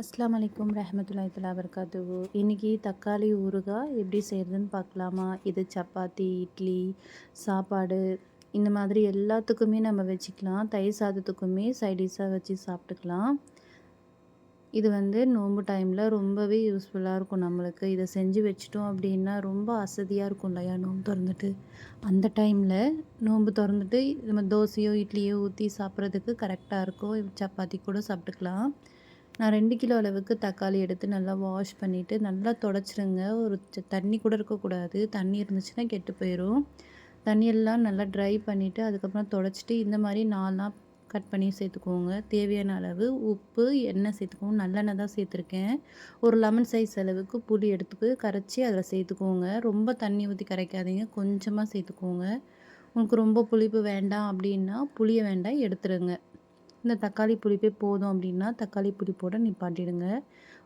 அஸ்லாம் வலைக்கம் ரஹமத்துல்லாய் தலா வர்காத்து இன்றைக்கி தக்காளி ஊறுகாய் எப்படி செய்கிறதுன்னு பார்க்கலாமா? இது சப்பாத்தி இட்லி சாப்பாடு இந்த மாதிரி எல்லாத்துக்குமே நம்ம வச்சுக்கலாம். தயிர் சாதத்துக்குமே சைடிஷாக வச்சு சாப்பிட்டுக்கலாம். இது வந்து நோம்பு டைமில் ரொம்பவே யூஸ்ஃபுல்லாக இருக்கும் நம்மளுக்கு. இதை செஞ்சு வச்சிட்டோம் அப்படின்னா ரொம்ப அசதியாக இருக்கும் இல்லையா நோன்பு திறந்துட்டு? அந்த டைமில் நோன்பு திறந்துட்டு நம்ம தோசையோ இட்லியோ ஊற்றி சாப்பிட்றதுக்கு கரெக்டாக இருக்கும். சப்பாத்தி கூட சாப்பிட்டுக்கலாம். நான் ரெண்டு கிலோ அளவுக்கு தக்காளி எடுத்து நல்லா வாஷ் பண்ணிவிட்டு நல்லா தொடச்சிருங்க. ஒரு தண்ணி கூட இருக்கக்கூடாது தண்ணி இருந்துச்சுன்னா கெட்டு போயிடும் தண்ணியெல்லாம் நல்லா ட்ரை பண்ணிவிட்டு அதுக்கப்புறம் தொடச்சிட்டு இந்த மாதிரி நாலாம் கட் பண்ணி சேர்த்துக்கோங்க. தேவையான அளவு உப்பு எண்ணெய் சேர்த்துக்கோங்க. நல்லெண்ணெய் தான் சேர்த்துருக்கேன். ஒரு லெமன் சைஸ் அளவுக்கு புளி எடுத்துக்கு கரைச்சி அதில் சேர்த்துக்கோங்க. ரொம்ப தண்ணி ஊற்றி கரைக்காதீங்க. கொஞ்சமாக சேர்த்துக்கோங்க. உங்களுக்கு ரொம்ப புளிப்பு வேண்டாம் அப்படின்னா புளியை வேண்டாம் எடுத்துருங்க. இந்த தக்காளி புளிப்பே போதும் அப்படின்னா தக்காளி புளிப்போட நிப்பாட்டிடுங்க.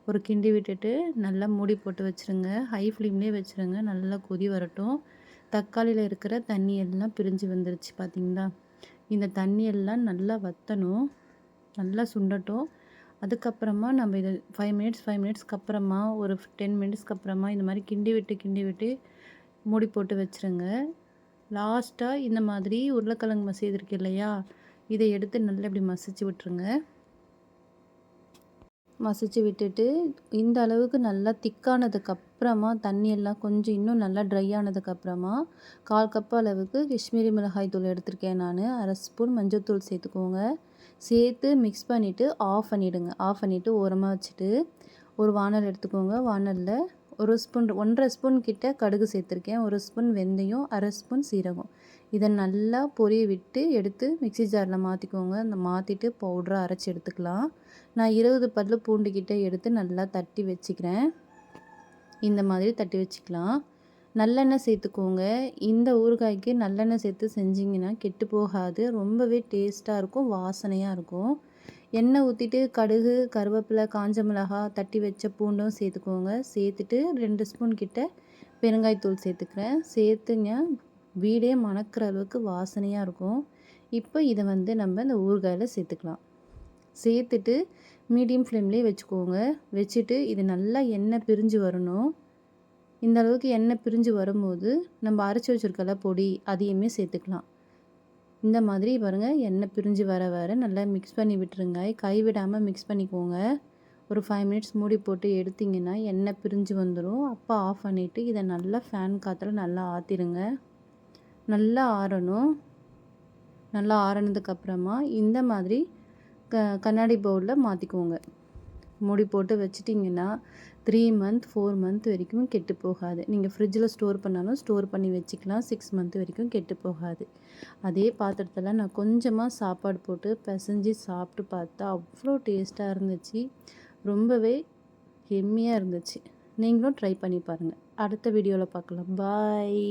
ஒரு கிண்டி விட்டுட்டு நல்லா மூடி போட்டு வச்சுருங்க. ஹை ஃப்ளேம்லேயே வச்சுருங்க. நல்லா கொதி வரட்டும். தக்காளியில் இருக்கிற தண்ணி எல்லாம் பிரிஞ்சு வந்துருச்சு பார்த்திங்களா இந்த தண்ணி எல்லாம் நல்லா வற்றணும் நல்லா சுண்டட்டும். அதுக்கப்புறமா நம்ம இதை ஃபைவ் மினிட்ஸ் ஃபைவ் மினிட்ஸ்க்கு அப்புறமா ஒரு டென் மினிட்ஸ்க்கு அப்புறமா இந்த மாதிரி கிண்டி விட்டு கிண்டி விட்டு மூடி போட்டு வச்சுருங்க. லாஸ்ட்டாக இந்த மாதிரி உருளைக்கிழங்கு மசிது இருக்கு இல்லையா? இதை எடுத்து நல்லா இப்படி மசிச்சு விட்டுருங்க. மசிச்சு விட்டுட்டு இந்த அளவுக்கு நல்லா திக்கானதுக்கப்புறமா தண்ணியெல்லாம் கொஞ்சம் இன்னும் நல்லா ட்ரை ஆனதுக்கப்புறமா கால் கப் அளவுக்கு காஷ்மீரி மிளகாய் தூள் எடுத்திருக்கேன் நான். அரை ஸ்பூன் மஞ்சள்தூள் சேர்த்துக்கோங்க. சேர்த்து மிக்ஸ் பண்ணிவிட்டு ஆஃப் பண்ணிவிடுங்க ஆஃப் பண்ணிவிட்டு ஓரமாக வச்சுட்டு ஒரு வானல் எடுத்துக்கோங்க. வானலில் ஒரு ஸ்பூன் ஒன்றரை ஸ்பூன் கிட்ட கடுகு சேர்த்துருக்கேன். ஒரு ஸ்பூன் வெந்தயம் அரை ஸ்பூன் சீரகம். இதை நல்லா பொரிய விட்டு எடுத்து மிக்சி ஜாரில் மாற்றிக்கோங்க அந்த மாற்றிட்டு பவுடராக அரைச்சி எடுத்துக்கலாம். நான் இருபது பல்லு பூண்டு கிட்டே எடுத்து நல்லா தட்டி வச்சுக்கிறேன். இந்த மாதிரி தட்டி வச்சுக்கலாம். நல்லெண்ணெய் சேர்த்துக்கோங்க. இந்த ஊறுகாய்க்கு நல்லெண்ணெய் சேர்த்து செஞ்சிங்கன்னா கெட்டு போகாது. ரொம்பவே டேஸ்ட்டாக இருக்கும் வாசனையாக இருக்கும். எண்ணெய் ஊற்றிட்டு கடுகு கருவேப்பிலை காஞ்ச மிளகா தட்டி வச்ச பூண்டும் சேர்த்துக்கோங்க. சேர்த்துட்டு ரெண்டு ஸ்பூன் கிட்ட பெருங்காயத்தூள் சேர்த்துக்கிறேன். சேர்த்துங்க. வீடே மணக்கிற அளவுக்கு வாசனையாக இருக்கும். இப்போ இதை வந்து நம்ம இந்த ஊறுகாயில் சேர்த்துக்கலாம். சேர்த்துட்டு மீடியம் ஃப்ளேம்லேயே வச்சுக்கோங்க. வச்சுட்டு இது நல்லா எண்ணெய் பிரிஞ்சு வரணும். இந்த அளவுக்கு எண்ணெய் பிரிஞ்சு வரும்போது நம்ம அரைச்சி வச்சுருக்கல பொடி அதையுமே சேர்த்துக்கலாம். இந்த மாதிரி பாருங்கள் எண்ணெய் பிரிஞ்சு வர வர நல்லா மிக்ஸ் பண்ணி விட்டுருங்க. கைவிடாமல் மிக்ஸ் பண்ணிக்கோங்க. ஒரு ஃபைவ் மினிட்ஸ் மூடி போட்டு எடுத்திங்கன்னா எண்ணெய் பிரிஞ்சு வந்துடும் அப்போ ஆஃப் பண்ணிவிட்டு இதை நல்லா ஃபேன் காற்றுல நல்லா ஆற்றிடுங்க நல்லா ஆறணும். நல்லா ஆறினதுக்கப்புறமா இந்த மாதிரி க கண்ணாடி பவுலில் மாற்றிக்கோங்க மூடி போட்டு வச்சிட்டிங்கன்னா த்ரீ மந்த் ஃபோர் மந்த் வரைக்கும் கெட்டு போகாது. நீங்கள் ஃப்ரிட்ஜில் ஸ்டோர் பண்ணாலும் ஸ்டோர் பண்ணி வச்சுக்கலாம். சிக்ஸ் மந்த் வரைக்கும் கெட்டு போகாது. அதே பாத்திரத்தில் நான் கொஞ்சமாக சாப்பாடு போட்டு பிசைஞ்சு சாப்பிட்டு பார்த்தா அவ்வளோ டேஸ்ட்டாக இருந்துச்சு. ரொம்பவே ஹெம்மியாக இருந்துச்சு. நீங்களும் ட்ரை பண்ணி பாருங்கள் அடுத்த வீடியோவில் பார்க்கலாம். பாய்